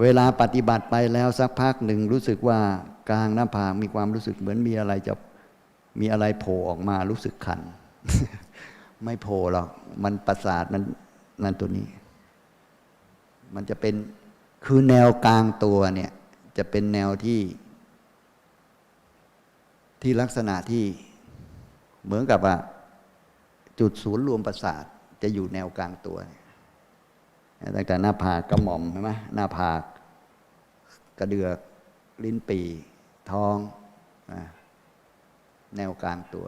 เวลาปฏิบัติไปแล้วสักพักหนึ่งรู้สึกว่ากลางหน้าผากมีความรู้สึกเหมือนมีอะไรจะมีอะไรโผล่ออกมารู้สึกคัน ไม่โผล่หรอกมันประสาทมันนั่นตัวนี้ มันจะเป็นคือแนวกลางตัวเนี่ย จะเป็นแนวที่ ที่ลักษณะที่เหมือนกับว่า จุดศูนย์รวมประสาทจะอยู่แนวกลางตัวเนี่ย ตั้งแต่หน้าผากกระหม่อมใช่ไหมหน้าผากกระเดือกลิ้นปีท้องแนวกลางตัว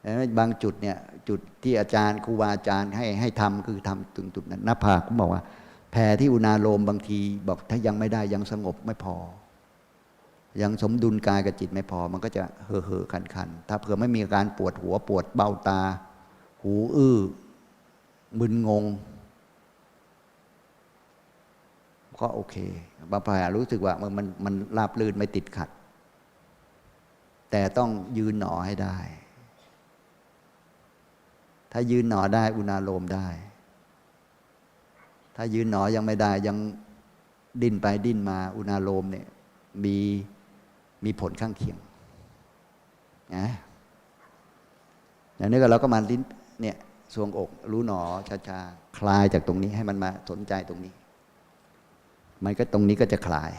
แล้วบางจุดเนี่ยจุดที่อาจารย์ครูบาอาจารย์ให้ให้ทำคือทำถึงจุดนั้นหน้าผากก็บอกว่าแผ่ที่อุณาโลมบางทีบอกถ้ายังไม่ได้ยังสงบไม่พอ ยังสมดุลกายกับจิตไม่พอ มันก็จะเห่อเห่อคันคันๆถ้าเผื่อไม่มีการปวดหัวปวดเบ้าตา หูอื้อ มึนงง ก็โอเคบางพายรู้สึกว่ามันมันมันราบลื่นไม่ติดขัด แต่ต้องยืนหนอให้ได้ ถ้ายืนหนอได้อุณาโลมได้ ถ้ายืนหนอยังไม่ได้ยังดิ้นไปดิ้นมาอุณาโลมเนี่ยมีมีผลข้างเคียงนะอย่างนี้ก็เราก็มาลิ้นเนี่ย ทรวงอกรู้หนอชาๆคลายจากตรงนี้ให้มันมาสนใจตรงนี้ มันก็ตรงนี้ก็จะคลาย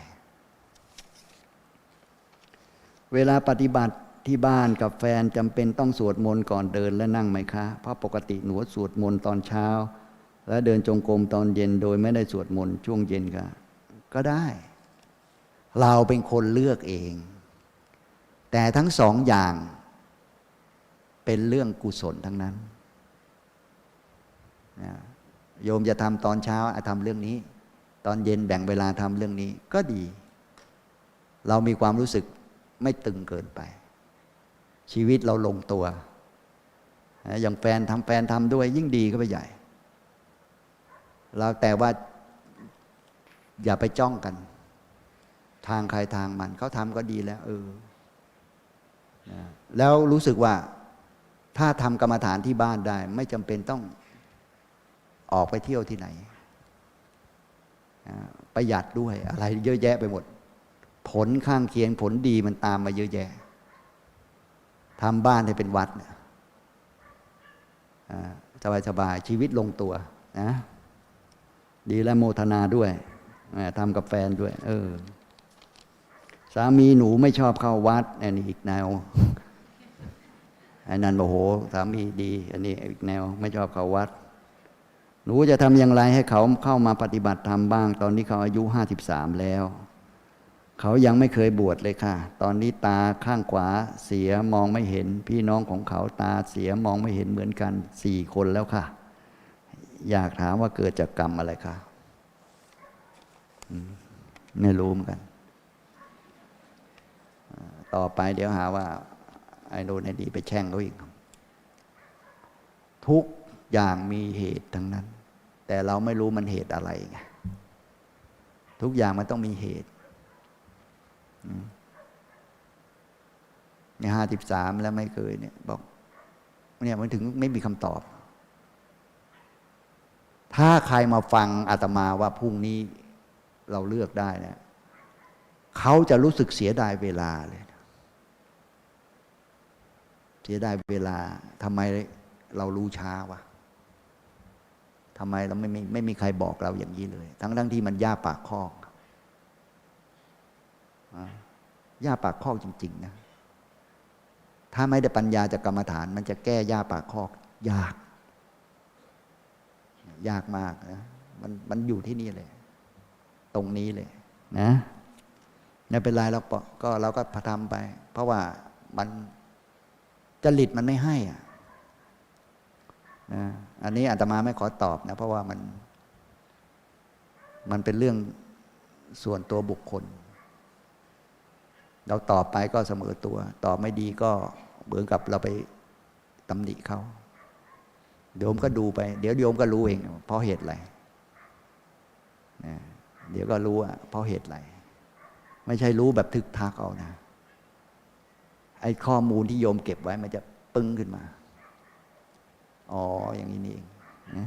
เวลาปฏิบัติที่บ้านกับแฟนจำเป็นต้องสวดมนต์ก่อนเดินและนั่งไหมคะ เพราะปกติหนูสวดมนต์ตอนเช้า และเดินจงกรมตอนเย็นโดยไม่ได้สวดมนต์ช่วงเย็นค่ะ ก็ได้ เราเป็นคนเลือกเอง แต่ทั้งสองอย่างเป็นเรื่องกุศลทั้งนั้น โยมจะทำตอนเช้าอะทำเรื่องนี้ ตอนเย็นแบ่งเวลาทำเรื่องนี้ก็ดี เรามีความรู้สึกไม่ตึงเกินไป ชีวิตเราลงตัว อย่างแฟนทำแฟนทำด้วยยิ่งดีก็ไปใหญ่ เราแต่ว่าอย่าไปจ้องกัน ทางใครทางมันเขาทำก็ดีแล้วเออแล้วรู้สึกว่าถ้าทำกรรมฐานที่บ้านได้ ไม่จำเป็นต้อง ออกไปเที่ยวที่ไหน ประหยัดด้วยอะไรเยอะแยะไปหมด ผลข้างเคียงผลดีมันตามมาเยอะแยะทำบ้านให้เป็นวัดเนี่ยสบายสบายชีวิตลงตัวนะดีและโมทนาด้วยทำกับแฟนด้วย เออ สามีหนูไม่ชอบเข้าวัดอันนี้อีกแนวอันนั้นโอ้โห สามีดี อันนี้อีกแนว ไม่ชอบเข้าวัด หนูจะทำอย่างไรให้เขาเข้ามาปฏิบัติธรรมบ้าง ตอนนี้เขาอายุห้าสิบสามแล้ว เขายังไม่เคยบวชเลยค่ะ ตอนนี้ตาข้างขวาเสียมองไม่เห็น พี่น้องของเขาตาเสียมองไม่เห็นเหมือนกันสี่คนแล้วค่ะ อยากถามว่าเกิดจากกรรมอะไรคะไม่รู้เหมือนกัน ต่อไปเดี๋ยวหาว่า ไอ้โนนไอ้นี่ไปแช่งเขาอีก ทุกอย่างมีเหตุทั้งนั้น แต่เราไม่รู้มันเหตุอะไรไงทุกอย่างมันต้องมีเหตุเนี่ยห้าสิบสามแล้วไม่เคยเนี่ย บอกเนี่ยมันถึงไม่มีคำตอบ ถ้าใครมาฟังอาตมาว่าพรุ่งนี้เราเลือกได้เนี่ยเขาจะรู้สึกเสียดายเวลาเลย เสียดายเวลาทำไมเรารู้ช้าวะ ทำไมเราไม่มีไม่มีใครบอกเราอย่างนี้เลย ทั้งทั้งที่มันย่าปากคอกย่าปากคอกจริง ๆ นะ ถ้าไม่ได้ปัญญาจากกรรมฐาน มันจะแก้ย่าปากคอก ยาก ยากมากนะมันมันอยู่ที่นี่เลย ตรงนี้เลย นะไม่เป็นไรเราก็เราก็ทำไป เพราะว่ามันจริตมันไม่ให้อะ นะอันนี้อาตมาไม่ขอตอบนะเพราะว่ามัน มันเป็นเรื่องส่วนตัวบุคคล เราตอบไปก็เสมอตัว ตอบไม่ดีก็เหมือนกับเราไปตำหนิเขาโยมก็ดูไป เดี๋ยวโยมก็รู้เอง เพราะเหตุอะไรนะเดี๋ยวก็รู้อะเพราะเหตุอะไร ไม่ใช่รู้แบบทึกทักเอานะ ไอ้ข้อมูลที่โยมเก็บไว้มันจะปึ้งขึ้นมา อ๋ออย่างนี้นี่เองนะ